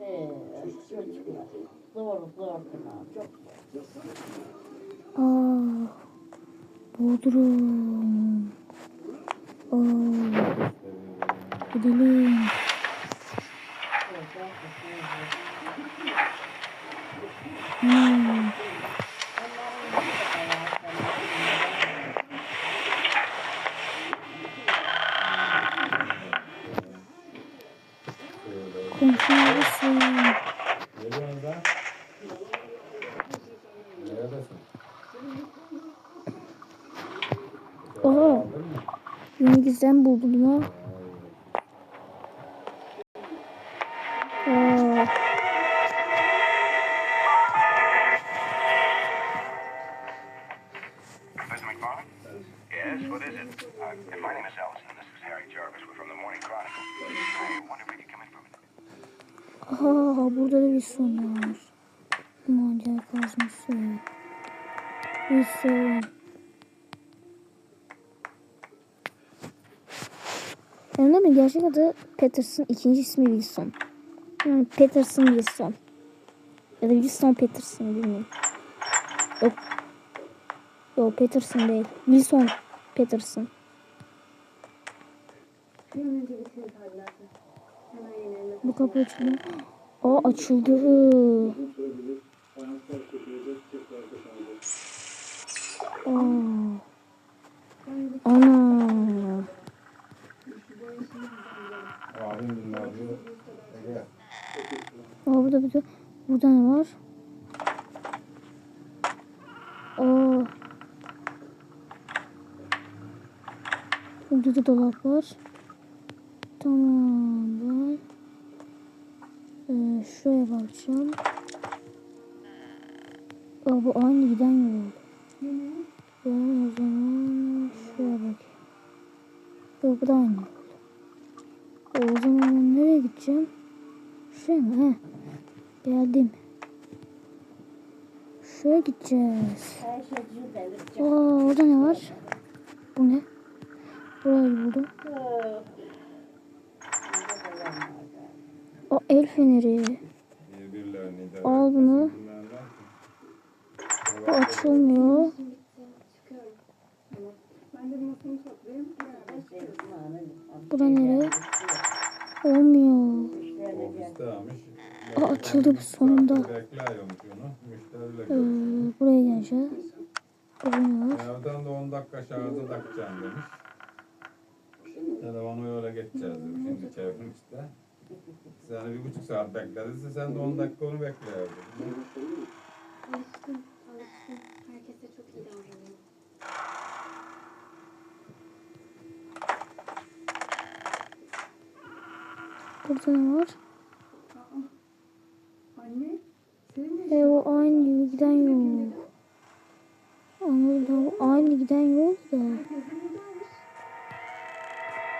Ee, zor falan. Çok. Aa, Bodrum. Aa, gidelim. Hmm. Komşu in for a minute. Aha, burada da bir son var. Mancaya kazması. Bir son. Mi? Gerçek adı Peterson, ikinci ismi Wilson. Yani Peterson Wilson. Ya da Wilson Peterson bilmiyorum. Yok. Yok Peterson değil. Wilson Peterson. Bu kapı açıldı. Aa açıldı. Aa. Ana. Aa burada bir de burada ne var? Aa. Burada da dolap var. Tamam ben ee, şuraya bakacağım. Aa, bu aynı giden yol. Ben o zaman şuraya bakayım. Yok bu da aynı gideceğim? Şuraya mı? Heh. Geldim. Şuraya gideceğiz. Şey. Aa, orada ne var? Bu ne? Burayı buldum. O el feneri. Al bunu. Bu açılmıyor. Bura nere? Olmuyor. Aa, açıldı bu sonunda. Ee, buraya ne var? Evden de 10 dakika şarjda takacağım demiş. Telefonu öyle geçeceğiz demiş. Şimdi çevrim işte. Seni bir buçuk saat beklediyse sen de 10 dakika onu bekleyerdin. Burada ne var? E o aynı giden yol. Anladım. Aynı giden yol da.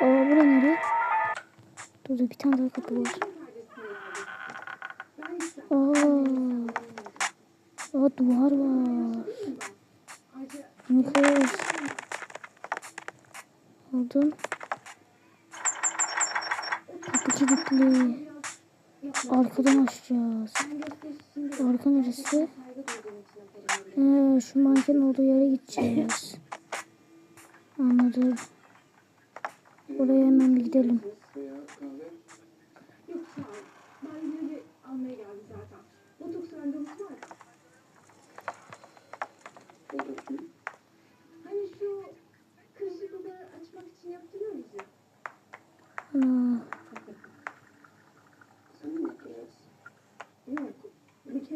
Aa bura nere? Burada bir tane daha kapı var. Aa, aa duvar var. Nüfus. Aldım. Kapı kilitli. Arkadan açacağız. Arka neresi? Ee, şu manken olduğu yere gideceğiz. Anladım. Oraya hemen bir gidelim. Hani şu kırışıklıkları açmak için yaptırıyoruz ya. Ana. Yok.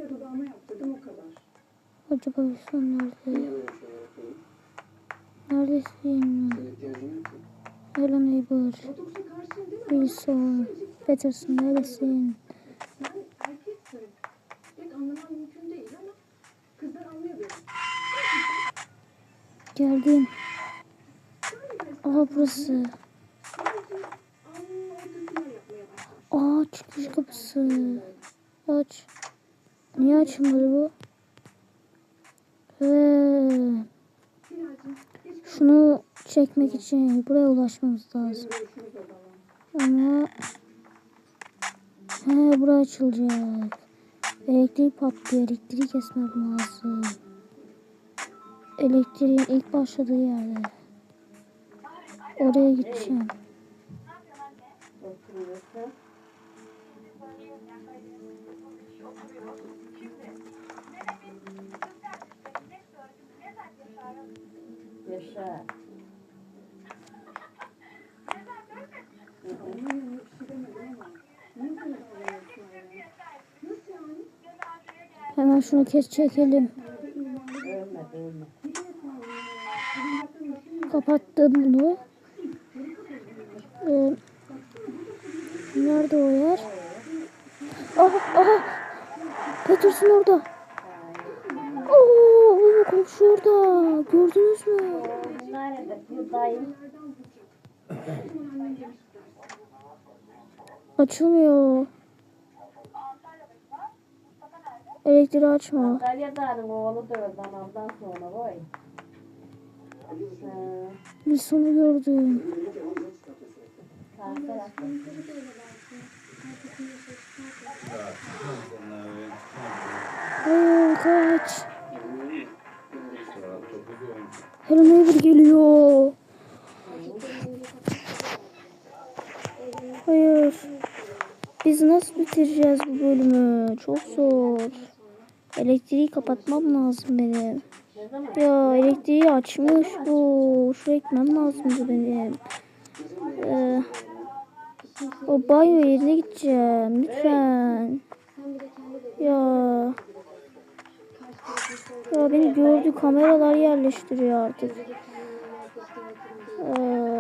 Kere dudağıma yaptırdım o kadar. Acaba Wilson nerede? Neredesin? Hello neighbor. Wilson. Peterson neredesin? Sen erkeksin. Pek anlamam mümkün değil ama kızlar anlıyor beni. Geldim. Aha burası. Sadece. Aa çıkış kapısı. Aç. Niye açılmadı bu? Geç şunu çekmek için buraya ulaşmamız lazım. Ama He bura açılacak. Elektrik patlıyor. Elektriği kesmem lazım. Elektriğin ilk başladığı yerde. Oraya gideceğim. Yaşa. Hemen şunu kes çekelim. Kapattım bunu. Ee, nerede o yer? Aha aha. Peterson orada. Oo, benim komşu orada. Gördünüz mü? Açılmıyor. Elektriği açma. Antalya'danın oğlu da öldü anamdan sonra vay. Ha, Bir sonu gördüm. Hayır kaç. Hello Neighbor geliyor. Hayır. Biz nasıl bitireceğiz bu bölümü? Çok zor. Elektriği kapatmam lazım benim. Ya elektriği açmış bu. Şu ekmem lazımdı benim. Ee, o banyo yerine gideceğim. Lütfen. Ya. Ya beni gördü. Kameralar yerleştiriyor artık. Ee,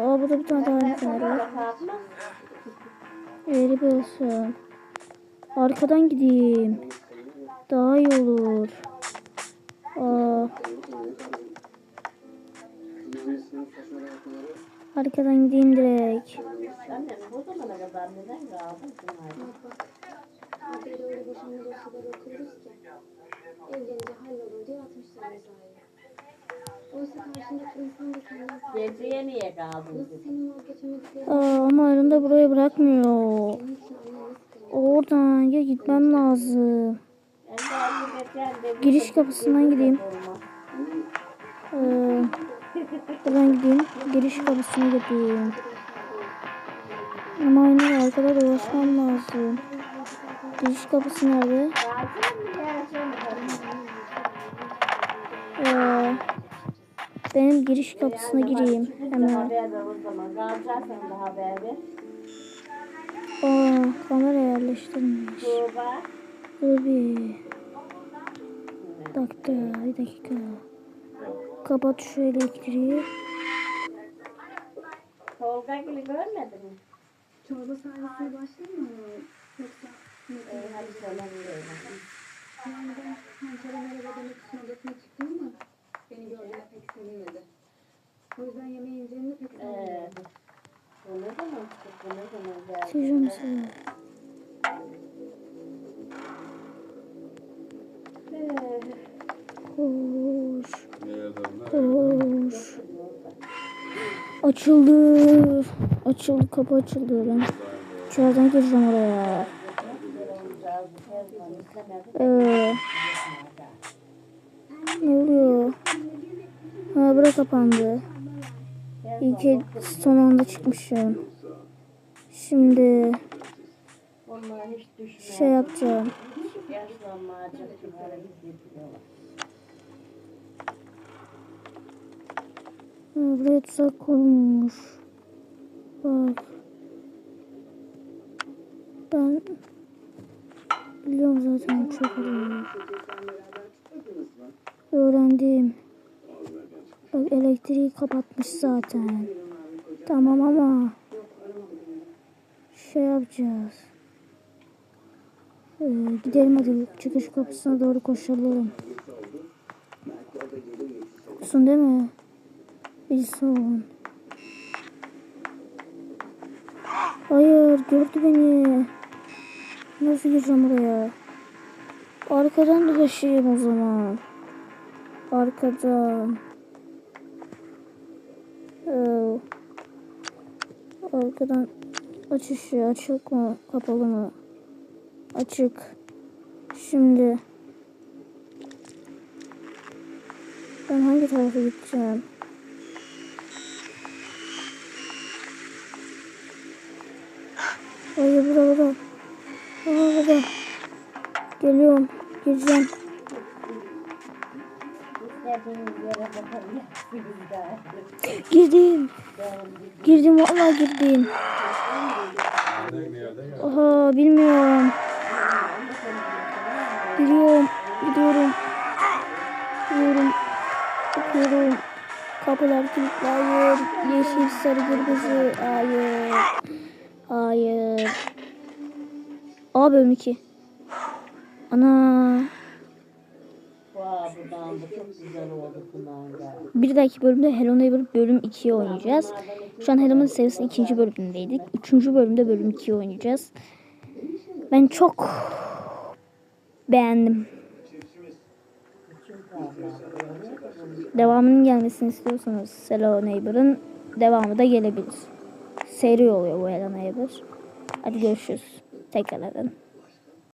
aa, burada bir tane daha fener var. Eğri olsun. Arkadan gideyim. Daha iyi olur. Aa. Arkadan gideyim direkt. Annem bu zamana kadar neden kaldın Pınar'da? Haberi öyle boşanma dosyaları okuyoruz ki. Evlenince hallolur diye atmışlar imzayı. Oysa karşındaki insan da kendini Geceye niye kaldın Nasıl senin vazgeçemediklerini Aa, ama arında buraya bırakmıyor. Oradan ya gitmem lazım. Giriş kapısından gideyim. Ee, buradan gideyim. Giriş kapısına gideyim. Ama aynı arkada dolaşmam lazım. Giriş kapısı nerede? Ee, benim giriş kapısına gireyim hemen. Aa, kamera yerleştirmiş. Dur bir dakika, bir dakika. Kapat şu elektriği. Tolga gibi görmedin mi? Çorba servisine başladın mı? Yoksa ne Ee, hadi söylemiyorum. Yani ben Hançer'e merhaba demek için odasına çıktım ama beni gördüğünde pek sevinmedi. O yüzden yemeğe ineceğini pek Ee, sanmıyorum. bu ne zaman çıktı? Ne zaman geldi? Çocuğum size. Açıldı. Açıldı, kapı açıldı. Ben içeriden gireceğim oraya. Ee, ne oluyor? Ha, bura kapandı. İyi ki son anda çıkmışım. Şimdi şey yapacağım. Buraya tuzak konulmuş. Bak. Ben biliyorum zaten çok oluyor. Öğrendim. Bak elektriği kapatmış zaten. Tamam ama şey yapacağız. Ee, gidelim hadi çıkış kapısına doğru koşalım. Sun değil mi? Wilson. Hayır gördü beni. Nasıl gireceğim oraya? Arkadan dolaşayım o zaman. Arkadan. Ee, arkadan açışı açık mı kapalı mı? Açık. Şimdi. Ben hangi tarafa gideceğim? Hayır burada burada. Aa burada. Geliyorum. Gireceğim. Girdim. Girdim vallahi girdim. Aha bilmiyorum. Gidiyorum. Gidiyorum. Gidiyorum. Bakıyorum. Kapılar kilitli. Hayır. Yeşil sarı kırmızı. Hayır. Hayır. A bölüm 2. Ana. Bir dahaki bölümde Hello Neighbor bölüm 2'yi oynayacağız. Şu an Hello Neighbor serisinin ikinci bölümündeydik. Üçüncü bölümde bölüm 2'yi oynayacağız. Ben çok beğendim. Devamının gelmesini istiyorsanız Hello Neighbor'ın devamı da gelebilir. Seri oluyor bu Hello Neighbor. Hadi görüşürüz. Tekrardan.